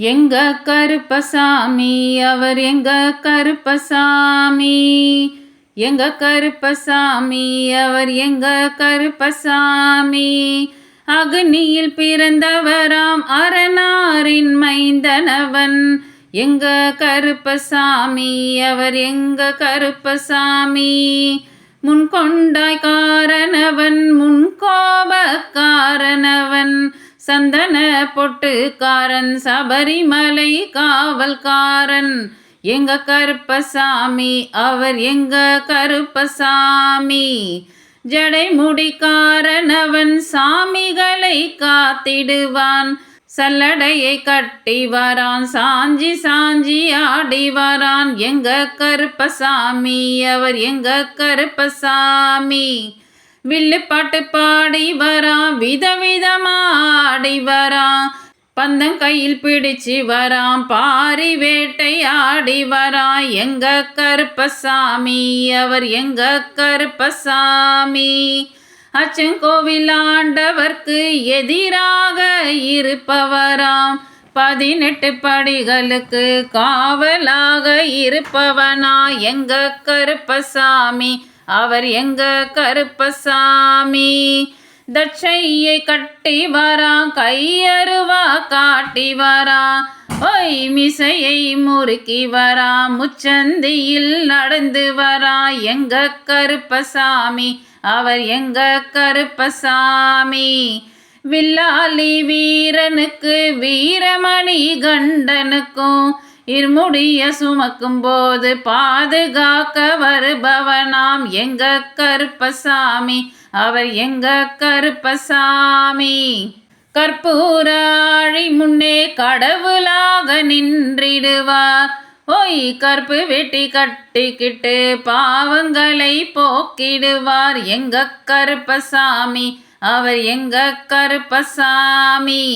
எங்க கருப்பசாமி? அவர் எங்க கருப்பசாமி? எங்க கருப்பசாமி? அவர் எங்க கருப்பசாமி? அக்னியில் பிறந்தவராம் அரணாரின் மைந்தனவன். எங்க கருப்பசாமி? அவர் எங்க கருப்பசாமி? முன்கொண்டாய் காரணவன் முன்கோபக்காரனவன் சந்தன பொட்டுக்காரன் சபரிமலை காவல்காரன். எங்க கருப்பசாமி அவர் எங்க கருப்பசாமி? ஜடைமுடிக்காரனவன் சாமிகளை காத்திடுவான். சல்லடையை கட்டி வரான் சாஞ்சி சாஞ்சி ஆடி வரான். எங்க கருப்பசாமி அவர் எங்க கருப்பசாமி? வில்லுப்பாட்டு பாடி வரா விதவிதமாடி ஆடி பந்தம் கையில் பிடிச்சு வரான் பாரி வேட்டை ஆடி வரான் எங்க கருப்பசாமி? அவர் எங்க கருப்பசாமி? அச்சங்கோவில் ஆண்டவர்க்கு எதிராக இருப்பவராம் பதினெட்டு படிகளுக்கு காவலாக இருப்பவனா. எங்க கருப்பசாமி? அவர் எங்க கருப்பசாமி? தட்சையை கட்டி வரா கையருவா காட்டி வரா ஒய் மிசையை முறுக்கி வரா முச்சந்தியில் நடந்து வரா எங்க கருப்பசாமி? அவர் எங்க கருப்பசாமி? வில்லாலி வீரனுக்கு வீரமணி கண்டனுக்கும் இருமுடிய சுமக்கும் போது பாதுகாக்க வருபவனாம் எங்க கருப்பசாமி. அவர் எங்க கருப்பசாமி. கற்பூராழி முன்னே கடவுளாக நின்றிடுவார். ஒய் கற்பு வெட்டி கட்டிக்கிட்டு பாவங்களை போக்கிடுவார். எங்க கருப்பசாமி. அவர் எங்க கருப்பசாமி.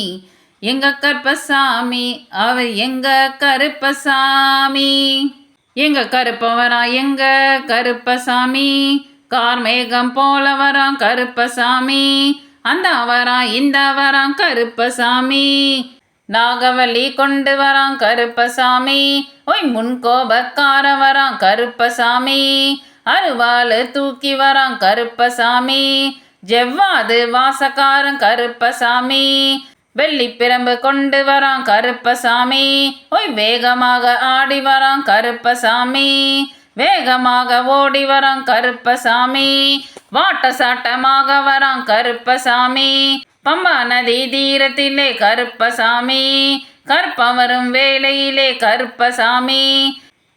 எங்க கருப்பசாமி அவர் எங்க கருப்பசாமி? எங்க கருப்பவரா எங்க கருப்பசாமி? கார்மேகம் போல வரான் கருப்பசாமி. அந்த வரான் இந்த வரான் கருப்பசாமி. நாகவல்லி கொண்டு வரான் கருப்பசாமி. ஒய் முன்கோபக்கார வரான் கருப்பசாமி. அருவாள் தூக்கி வரான் கருப்பசாமி. ஜெவ்வாது வாசக்காரன் கருப்பசாமி. வெள்ளி பிரம்பு கொண்டு வரான் கருப்பசாமி. ஒய் வேகமாக ஆடி வரான் கருப்பசாமி. வேகமாக ஓடி வரான் கருப்பசாமி. வாட்ட சாட்டமாக வரான் கருப்பசாமி. பம்பா நதி தீரத்திலே கருப்பசாமி. கற்பம் வரும் வேளையிலே கருப்பசாமி.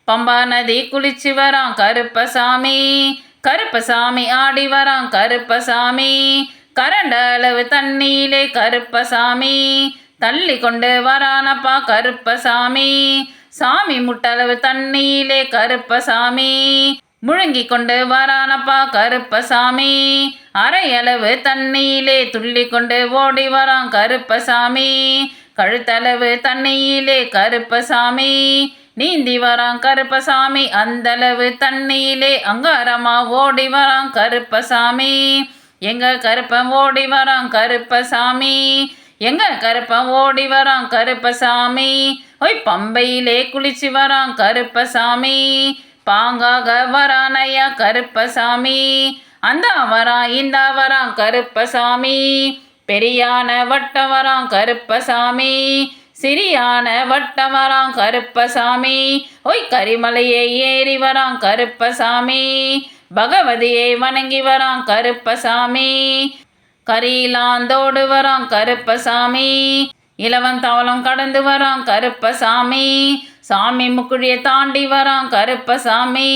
பம்பா நதி குளிச்சு வரான் கருப்பசாமி. கருப்பசாமி ஆடி வரான் கருப்பசாமி. கரண்ட அளவு தண்ணியிலே கருப்பசாமி. தள்ளி கொண்டு வரானப்பா கருப்பசாமி. சாமி முட்டளவு தண்ணியிலே கருப்பசாமி. முழுங்கி கொண்டு வரானப்பா கருப்பசாமி. அரையளவு தண்ணியிலே துள்ளி கொண்டு ஓடி வரான் கருப்பசாமி. கழுத்தளவு தண்ணியிலே கருப்பசாமி. நீந்தி வரான் கருப்பசாமி. அந்தளவு தண்ணியிலே அங்காரமா ஓடி வரான் கருப்பசாமி. எங்க கருப்பன் ஓடி வரான் கருப்பசாமி. எங்க கருப்பன் ஓடி வரான் கருப்பசாமி. ஒய் பம்பையிலே குளிச்சு வரான் கருப்பசாமி. பாங்காக வரானையா கருப்பசாமி. அந்த வரான் இந்த வரான் கருப்பசாமி. பெரியான வட்ட வரான் கருப்பசாமி. சிறியான வட்ட வரான் கருப்பசாமி. ஒய் கரிமலையை ஏறி வரான் கருப்பசாமி. பகவதியை வணங்கி வரான் கருப்பசாமி. கரியிலாந்தோடு வரான் கருப்பசாமி. இளவன் தவளம் கடந்து வரான் கருப்பசாமி. சாமி முக்குழியை தாண்டி வரான் கருப்பசாமி.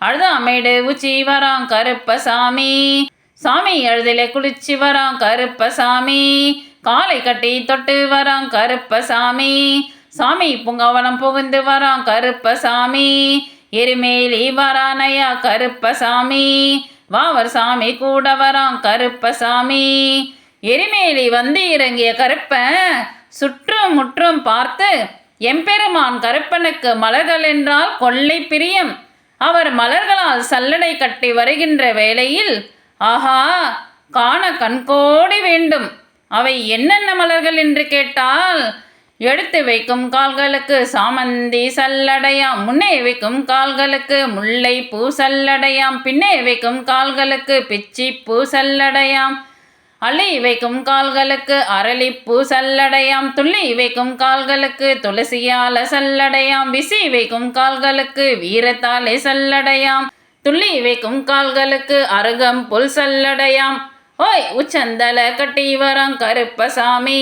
அழுதாமேடு உச்சி வரான் கருப்பசாமி. சாமி எழுதில குளிச்சு வரான் கருப்பசாமி. காலை கட்டி தொட்டு வரான் கருப்பசாமி. சாமி புங்கவனம் புகுந்து வரான் கருப்பசாமி. எருமேலி வரானையா கருப்பசாமி வாவர் சாமி கூட வரான் கருப்பசாமி. எரிமேலி வந்து இறங்கிய கருப்பன் சுற்றும் முற்றும் பார்த்து எம்பெருமான் கருப்பனுக்கு மலர்கள் என்றால் கொள்ளை பிரியம். அவர் மலர்களால் சல்லடை கட்டி வருகின்ற வேளையில் ஆஹா காண கண்கோடி வேண்டும். அவை என்னென்ன மலர்கள் என்று கேட்டால் எடுத்து வைக்கும் கால்களுக்கு சாமந்தி சல்லடையாம் முன்னே வைக்கும் கால்களுக்கு முல்லை பூ சல்லடையாம் பின்னே வைக்கும் கால்களுக்கு பிச்சி பூ சல்லடையாம். அள்ளி வைக்கும் கால்களுக்கு அரளிப்பூ சல்லடையாம் துள்ளி வைக்கும் கால்களுக்கு துளசியால சல்லடையாம் விசி வைக்கும் கால்களுக்கு வீரத்தாலே சல்லடையாம் துள்ளி வைக்கும் கால்களுக்கு அருகம் புல் சல்லடையாம். ஓய் உச்சந்தல கட்டி வரம் கருப்பசாமி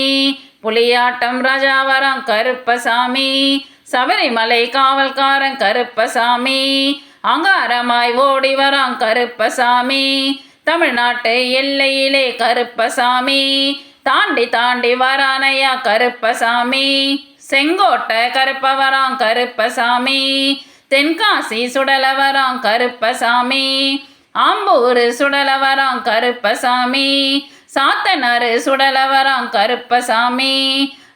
புலியாட்டம் ராஜாவரம் கருப்பசாமி. சபரிமலை காவல்காரன் கருப்பசாமி. அங்காரமாய் ஓடி வரான் கருப்பசாமி. தமிழ்நாட்டு எல்லையிலே கருப்பசாமி. தாண்டி தாண்டி வரானையா கருப்பசாமி. செங்கோட்டை கருப்பவரான் கருப்பசாமி. தென்காசி சுடலவரான் கருப்பசாமி. ஆம்பூர் சுடலவரான் கருப்பசாமி. சாத்தனாரு சுடல வரான் கருப்பசாமி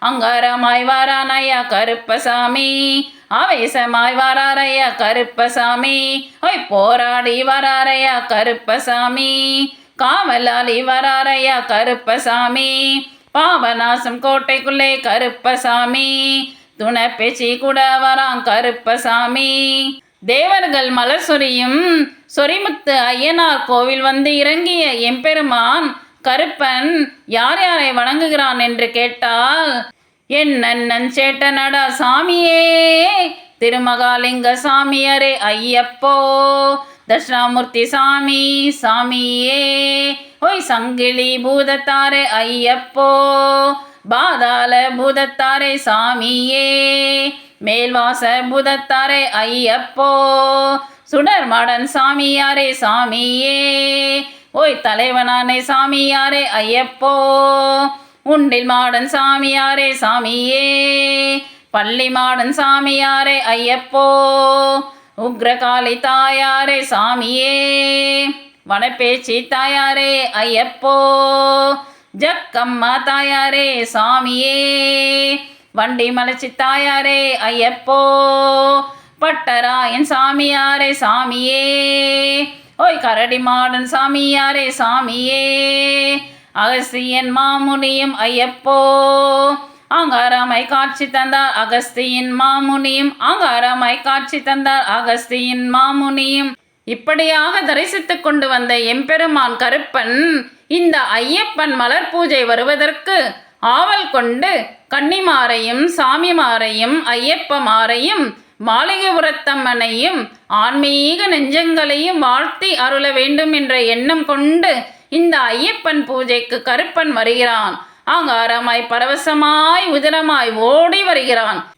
அங்காரமாய் வாரானையா கருப்பசாமி ஆவேசமாய் வராரையா கருப்பசாமி ஒய் போராடி வராரையா கருப்பசாமி காவலாளி வராரையா கருப்பசாமி பாவநாசம் கோட்டைக்குள்ளே கருப்பசாமி துணை பேச்சி கூட வரான் கருப்பசாமி. தேவர்கள் மலர் சொரியும் சொரிமுத்து ஐயனார் கோவில் வந்து இறங்கிய எம்பெருமான் கருப்பன் யார் யாரை வணங்குகிறான் என்று கேட்டால் என் நன்னன் சேட்டனடா சாமியே திருமகாலிங்க சாமியரே ஐயப்போ தட்சிணாமூர்த்தி சாமி சாமியே ஒய் சங்கிலி பூதத்தாரே ஐயப்போ பாதாள பூதத்தாரே சாமியே மேல்வாச பூதத்தாரே ஐயப்போ சுடர் மாடன் சாமியாரே சாமியே ஓய் தலைவனானே சாமியாரே ஐயப்போ. உண்டில் மாடன் சாமியாரே சாமியே. பள்ளி மாடன் சாமியாரே ஐயப்போ. உக்ரகாளி தாயாரே சாமியே. வனப்பேச்சி தாயாரே ஐயப்போ. ஜக்கம்மா தாயாரே சாமியே. வண்டி மலைச்சி தாயாரே ஐயப்போ. பட்டராயன் சாமியாரே சாமியே. ஓய் கரடி மாடன் சாமியாரே சாமியே. அகஸ்தியன் மாமுனியும் ஐயப்போ. ஆங்காராமாய் காட்சி தந்தார் அகஸ்தியின் மாமுனியும் ஆங்காராமாய் காட்சி தந்தார் அகஸ்தியின் மாமுனியும். இப்படியாக தரிசித்துக் கொண்டு வந்த எம்பெருமான் கருப்பன் இந்த ஐயப்பன் மலர் பூஜை வருவதற்கு ஆவல் கொண்டு கன்னிமாரையும் சாமிமாரையும் ஐயப்பமாரையும் மாளிகைபுரத்தம்மனையும் ஆன்மீக நெஞ்சங்களையும் வாழ்த்தி அருள வேண்டும் என்ற எண்ணம் கொண்டு இந்த ஐயப்பன் பூஜைக்கு கருப்பன் வருகிறான். ஆங்காரமாய் பரவசமாய் உதிரமாய் ஓடி வருகிறான்.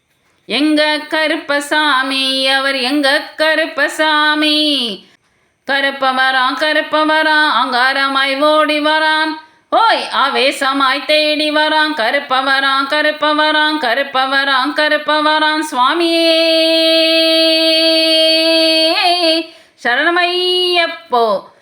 எங்க கருப்பசாமி? அவர் எங்க கருப்பசாமி? கருப்ப வரான் அங்காரமாய் ஓடி வரான். ஓய் ஆவேசமாய் தேடி வரான் கருப்ப வரான் கருப்ப வரான் கருப்ப சுவாமியே. சரணமையப்போ.